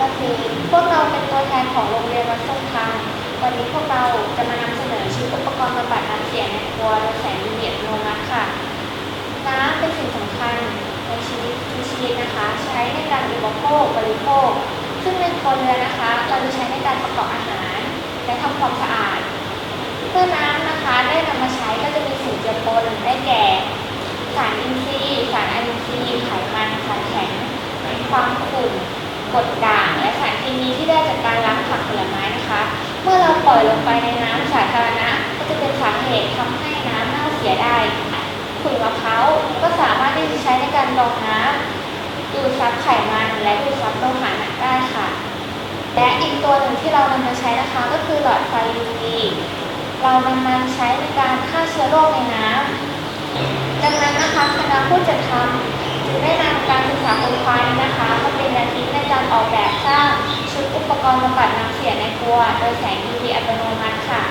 กษตรพวกเราเป็นตัวแทนของโรงเรียนวัดทรงธรรมวันนี้พวกเราจะมานำเสนอชุดอุปกรณ์บำบัดน้ำเสียในครัวโดยแสงยูวีอัตโนมัติค่ะ น้ำเป็นสิ่งสำคัญในชีวิตทุกชีวิตนะคะ ใช้ในการอุปโภคบริโภค ซึ่งในครัวเรือนนะคะ เราจะใช้ในการประกอบอาหาร และทำความสะอาดเพื่อน้ำนะคะได้นำมาใช้ก็จะมีสิ่งเจือปนได้แก่ สารอินทรีย์ สารอนินทรีย์ไขมันสารแข็งความขุ่น กรดด่างและสารเคมีที่ได้จากการล้างผักผลไม้นะคะ เมื่อเราปล่อยลงไปในน้ำสาธารณะ ก็จะเป็นสาเหตุทำให้น้ำเน่าเสียได้ขุยมะพร้าวก็สามารถที่จะใช้ในการรองน้ำดูดซับไขมันและดูดซับโลหะหนักได้ค่ะ และอีกตัวหนึ่งที่เรานำมาใช้นะคะ ก็คือหลอดไฟ UV เรานำมาใช้ในการฆ่าเชื้อโรคในน้ำดังนั้นนะคะคณะผู้จัดทำ ได้นำการศึกษาค้นคว้านี้นะคะมาเป็นแนวคิดในการออกแบบสร้างชุดอุปกรณ์บำบัดน้ำเสียในครัว โดยแสง UV อัตโนมัติค่ะ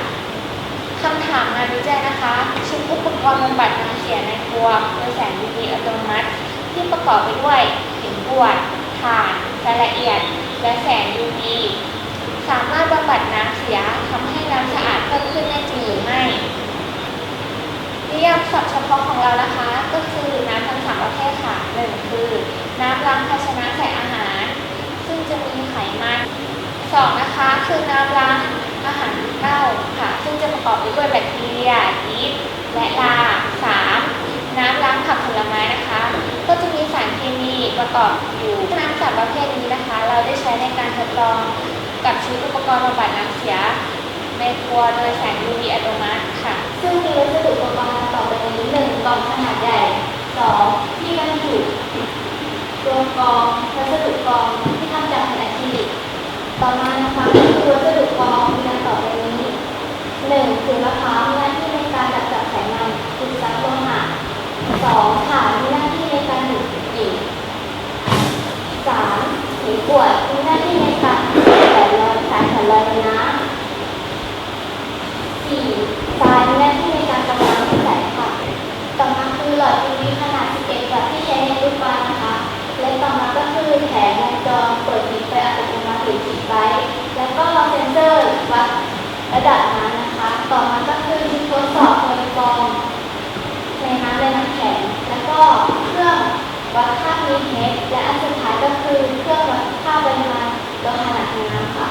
คำถามงานวิจัยนะคะ ชุดอุปกรณ์บำบัดน้ำเสียในครัว โดยแสง UV อัตโนมัติ ที่ประกอบไปด้วยหินกรวดถ่านรายละเอียด และแสง UV สามารถบำบัดน้ำเสียทำให้น้ำสะอาดเพิ่มขึ้นได้จริงหรือไม่ นิยามศัพท์เฉพาะของเรานะคะ ก็คือน้ำทั้งสามประเภทค่ะหนึ่งคือ น้ำล้างภาชนะใส่อาหาร ซึ่งจะมีไขมันสองนะ คือน้ำล้างอาหารเน่าค่ะ ซึ่งจะประกอบไปด้วยแบคทีเรียยีสต์และลาสามน้ำล้างผักผลไม้นะคะ ก็จะมีสารเคมีประกอบอยู่น้ำสามประเภทนี้นะคะ เราได้ใช้ในการทดลองกับชุดอุปกรณ์บำบัดน้ำเสียในครัวโดยแสง UV อัตโนมัติค่ะ ซึ่งมีวัสดุอุปกรณ์ต่อไปนี้หนึ่งกล่องขนาดใหญ่สองที่บรรจุตัวกรองวัสดุกรอง ต่อมานะคะคือวัสดุกองมีดังต่อไปนี้หนึ่งคือมะพร้าวมีหน้าที่ในการดักจับไขมันดูดซักโลหะสองถ่านมีหน้าที่ในการดูดกลิ่นสามหินกรวดมีหน้าที่ในการแผ่นลอยสายแผ่นลอยในน้ำ สี่ทรายมีหน้าที่ในการกำลังที่ใสค่ะ ต่อมาคือหลอด UV ขนาด 11 วัตต์ที่ใช้ในรูปบานนะคะ และต่อมาก็คือแผงวงจรเปิดปิดไฟอัตโนมัติหรือปิดไฟ แล้วก็เซ็นเซอร์วัด ระดับน้ำนะคะ ต่อมาก็คือทดสอบโพลีฟอร์มในน้ำและน้ำแข็ง แล้วก็เครื่องวัดค่า pH และอันสุดท้ายก็คือเครื่องวัดค่าปริมาณโลหะหนักในน้ำค่ะ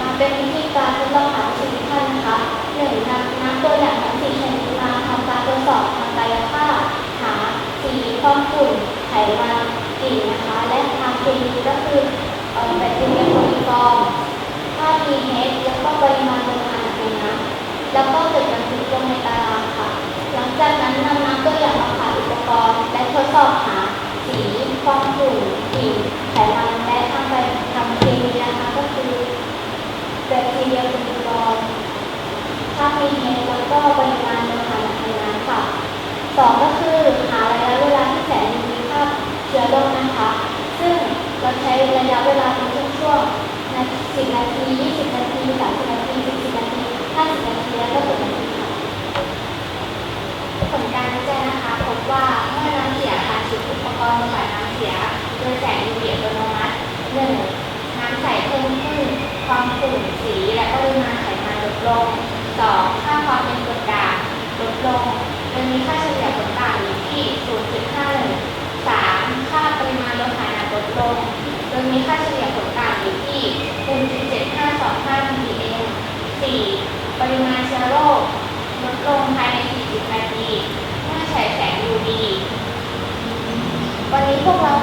มาเป็นวิธีการทดลองหาวัตถุดิบท่านนะคะหนึ่งนำน้ำตัวอย่างทั้งสี่ชนิดมาทำการทดสอบทางกายภาพหาสีความขุ่นไขมันกลิ่นนะคะ และทางเคมีก็คือเอ่อแบคทีเรียโพลีฟอร์มค่า pH แล้วก็ปริมาณโลหะหนักในน้ำแล้วก็เกิดบันทึกลงในตารางค่ะ หลังจาก นำน้ำตัวอย่างมาผ่านอุปกรณ์และทดสอบหาสีความขุ่นกลิ่นไขมันและทางไปทางเคมีนะคะก็คือแบคทีเรียเป็นกรองถ้ามีเฮดแล้วก็ปริมาณโลหะหนักในน้ำค่ะสองก็คือหาระยะเวลาที่แสง UV ฆ่าเชื้อโรคนะคะ ซึ่งเราใช้ระยะเวลาเป็นช่วงๆนาที10นาที20นาที30นาที40นาที50นาทีแล้วก็10นาทีค่ะ ผลการวิจัยนะคะพบว่าเมื่อน้ำเสียผ่านชุดอุปกรณ์บำบัดน้ำเสีย โดยแสง UV อัตโนมัติหนึ่งน้ำใสเพิ่มขึ้น ความขุ่นสีและปริมาณไขมันลดลงสองค่าความเป็นกรดด่างลดลง โดยมีค่าเฉลี่ยผลต่างอยู่ที่ 0.51สามค่าปริมาณโลหะหนักลดลง โดยมีค่าเฉลี่ยผลต่างอยู่ที่ 0.7525 ppm สี่ มาเชื้อโรคลดลงภายใน 40 นาทีเมื่อฉายแสง UV วันนี้พวกเรา